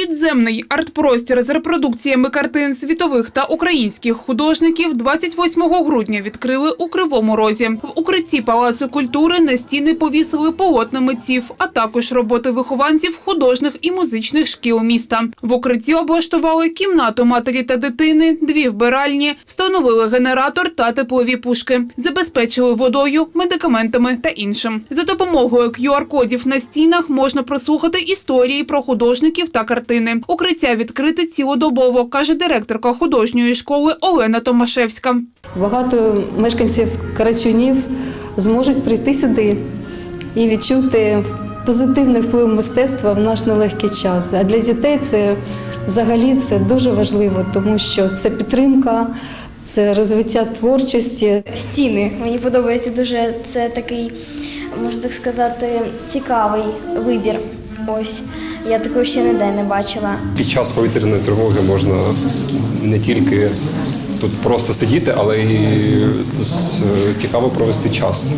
Підземний арт-простір з репродукціями картин світових та українських художників 28 грудня відкрили у Кривому Розі. В укритті Палацу культури на стіни повісили полотна митців, а також роботи вихованців художніх і музичних шкіл міста. В укритті облаштували кімнату матері та дитини, дві вбиральні, встановили генератор та теплові пушки, забезпечили водою, медикаментами та іншим. За допомогою QR-кодів на стінах можна прослухати історії про художників та картини. Укриття відкрите цілодобово, каже директорка художньої школи Олена Томашевська. Багато мешканців Карачунів зможуть прийти сюди і відчути позитивний вплив мистецтва в наш нелегкий час. А для дітей це взагалі це дуже важливо, тому що це підтримка, це розвиття творчості. Стіни. Мені подобається дуже це такий, можна так сказати, цікавий вибір. Ось. Я такого ще ніде не бачила. Під час повітряної тривоги можна не тільки тут просто сидіти, але й цікаво провести час.